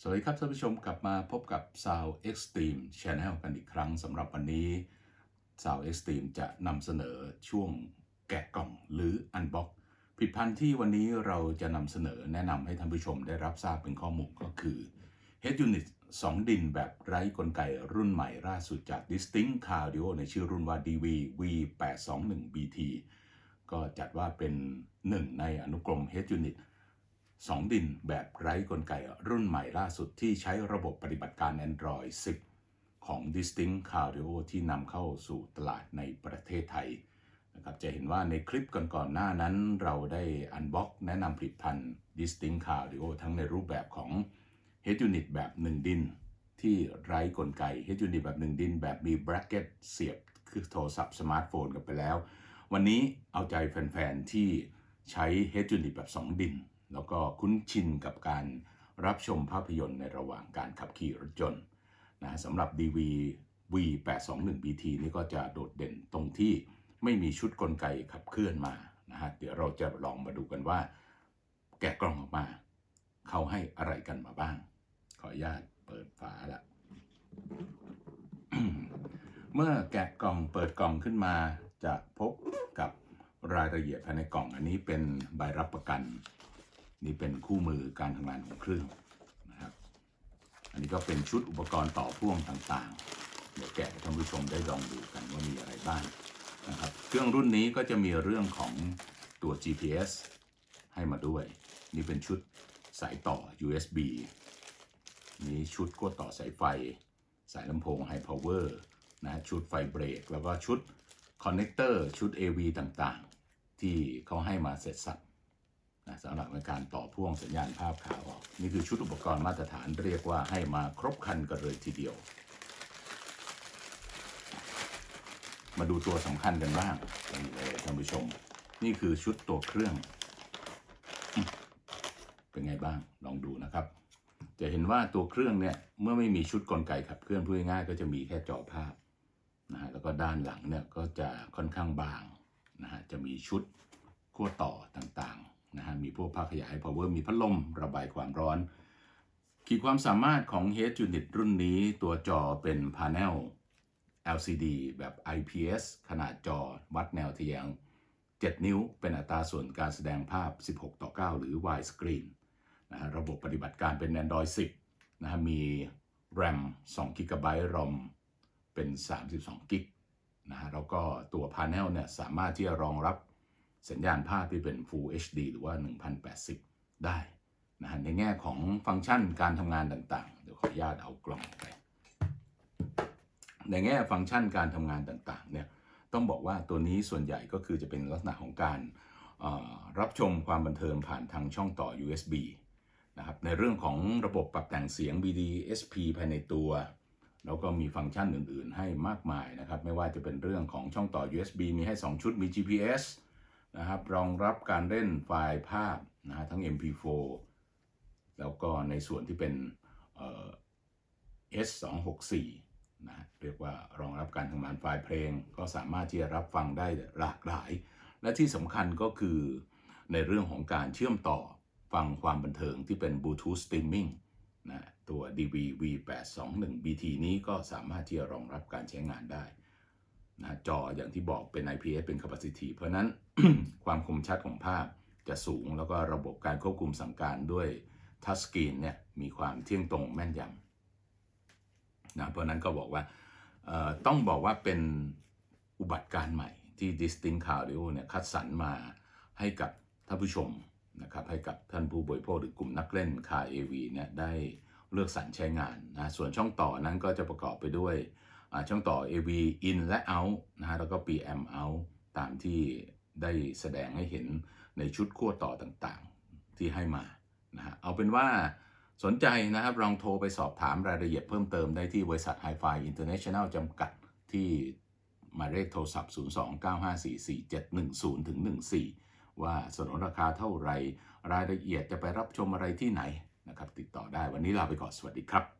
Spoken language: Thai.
สวัสดีครับท่านผู้ชมกลับมาพบกับ Sound Extreme Channel กันอีกครั้งสำหรับวันนี้ Sound Extreme จะนำเสนอช่วงแกะกล่องหรือ Unbox ผลิตภัณฑ์ที่วันนี้เราจะนำเสนอแนะนำให้ท่านผู้ชมได้รับทราบเป็นข้อมูลก็คือ Head Unit 2 ดินแบบไร้กลไกรุ่นใหม่ล่าสุดจาก Distinct Cardio ในชื่อรุ่นว่า DV V821BT ก็จัดว่าเป็นหนึ่งในอนุกรม Head Unit สองดินแบบไร้กลไกรุ่นใหม่ล่าสุดที่ใช้ระบบปฏิบัติการ Android 10 ของ Distinct Cardio ที่นำเข้าสู่ตลาดในประเทศไทยนะครับจะเห็นว่าในคลิปก่อนๆหน้านั้น เราได้อันบ็อกแนะนำผลิตภัณฑ์ Distinct Cardio ทั้งในรูปแบบของ Head Unit แบบ 1 ดิน ที่ไร้กลไก Head Unit แบบ 1 ดิน แบบมี bracket เสียบคือโทรศัพท์สมาร์ทโฟนกันไปแล้ว วันนี้เอาใจแฟนๆที่ใช้ Head Unit แบบ 2 ดิน แล้วก็คุ้นชินกับการรับชมภาพยนตร์ในระหว่างการขับขี่รถยนต์นะสำหรับ DV V821BT นี่ก็จะโดดเด่นตรงที่ไม่มีชุดกลไกขับเคลื่อนมานะฮะเดี๋ยวเราจะลองมาดูกันว่า แกะกล่องออกมา เขาให้อะไรกันมาบ้าง ขออนุญาตเปิดฝาละเมื่อแกะกล่องเปิดกล่องขึ้นมาจะพบกับรายละเอียดภายในกล่องอันนี้เป็นใบรับประกัน นี่เป็นคู่มือการทำงานของเครื่องนะครับ อันนี้ก็เป็นชุดอุปกรณ์ต่อพ่วงต่างๆ เดี๋ยวแกะให้ท่านผู้ชมได้ลองดูกันว่ามีอะไรบ้างนะครับ เครื่องรุ่นนี้ก็จะมีเรื่องของตัว GPS ให้มาด้วย นี่เป็นชุดสายต่อ USB นี่ชุดขั้วต่อสายไฟ สายลำโพง High Power นะชุดไฟเบรก แล้วก็ชุดคอนเนคเตอร์ชุด AV ต่างๆ ที่เขาให้มาเสร็จสับ นะสำหรับในการต่อพ่วงสัญญาณภาพขาวออก นี่คือชุดอุปกรณ์มาตรฐานเรียกว่าให้มาครบคันกันเลยทีเดียว มาดูตัวสำคัญกันบ้างนี่เลยท่านผู้ชม นี่คือชุดตัวเครื่อง เป็นไงบ้างลองดูนะครับ จะเห็นว่าตัวเครื่องเนี่ยเมื่อไม่มีชุดกลไกขับเคลื่อนพูดง่ายก็จะมีแค่จอภาพนะฮะแล้วก็ด้านหลังเนี่ยก็จะค่อนข้างบางนะฮะจะมีชุดขั้วต่อต่างๆ นะฮะมีพวกภาขยาย power มีพัดลมระบายความร้อน ขีดความสามารถของ Head Unit รุ่นนี้ตัวจอเป็น Panel LCD แบบ IPS ขนาดจอวัดแนวทะแยง 7 นิ้ว เป็นอัตราส่วนการแสดงภาพ 16 ต่อ 9 หรือ widescreen นะฮะระบบปฏิบัติการเป็น Android 10 นะฮะมี RAM 2 g b ROM เป็น 32กิกนะฮะแล้วก็ตัว Panel เนี่ยสามารถที่จะรองรับ สัญญาณภาพที่เป็น Full HD หรือว่า 1080 ได้นะฮะในแง่ของฟังก์ชันการทำงานต่างๆ เดี๋ยวขออนุญาตเอากล่องไป ในแง่ฟังก์ชันการทำงานต่างๆเนี่ยต้องบอกว่าตัวนี้ส่วนใหญ่ก็คือจะเป็นลักษณะของการรับชมความบันเทิงผ่านทางช่องต่อ USB นะครับในเรื่องของระบบปรับแต่งเสียง BDSP ภายในตัว แล้วก็มีฟังก์ชันอื่น ๆ ให้มากมายนะครับ ไม่ว่าจะเป็นเรื่องของช่องต่อ USB มีให้ 2 ชุดมี GPS นะครับรองรับการเล่นไฟล์ภาพนะฮะทั้ง MP4 แล้วก็ในส่วนที่เป็น S264 นะเรียกว่ารองรับการทำงานไฟล์เพลง ก็สามารถที่จะรับฟังได้หลากหลาย และที่สำคัญก็คือในเรื่องของการเชื่อมต่อฟังความบันเทิงที่เป็น Bluetooth Streaming นะตัว DV V821BT นี้ก็สามารถที่จะรองรับการใช้งานได้ นะจออย่างที่บอกเป็น IPS เป็น Capacity เพราะนั้นความคมชัดของภาพจะสูงแล้วก็ระบบการควบคุมสั่งการด้วยทัชสกรีนเนี่ยมีความเที่ยงตรงแม่นยำนะเพราะนั้นก็บอกว่าต้องบอกว่าเป็นอุบัติการใหม่ที่ Distinct Cardio เนี่ยคัดสรรมาให้กับท่านผู้ชมนะครับให้กับท่านผู้บริโภคหรือกลุ่มนักเล่น Car AV เนี่ยได้เลือกสรรใช้งานนะส่วนช่องต่อนั้นก็จะประกอบไปด้วย ช่องต่อ AV in และ out นะฮะแล้วก็ PM out ตามที่ได้แสดงให้เห็นในชุดขั้วต่อต่างๆที่ให้มานะฮะเอาเป็นว่าสนใจนะครับ ลองโทรไปสอบถามรายละเอียดเพิ่มเติมได้ที่บริษัท Hi-Fi International จำกัดที่หมายเลขโทรศัพท์ 029544710ถึง14 ว่าสนนราคาเท่าไรรายละเอียดจะไปรับชมอะไรที่ไหนนะครับ ติดต่อได้วันนี้ลาไปก่อน สวัสดีครับ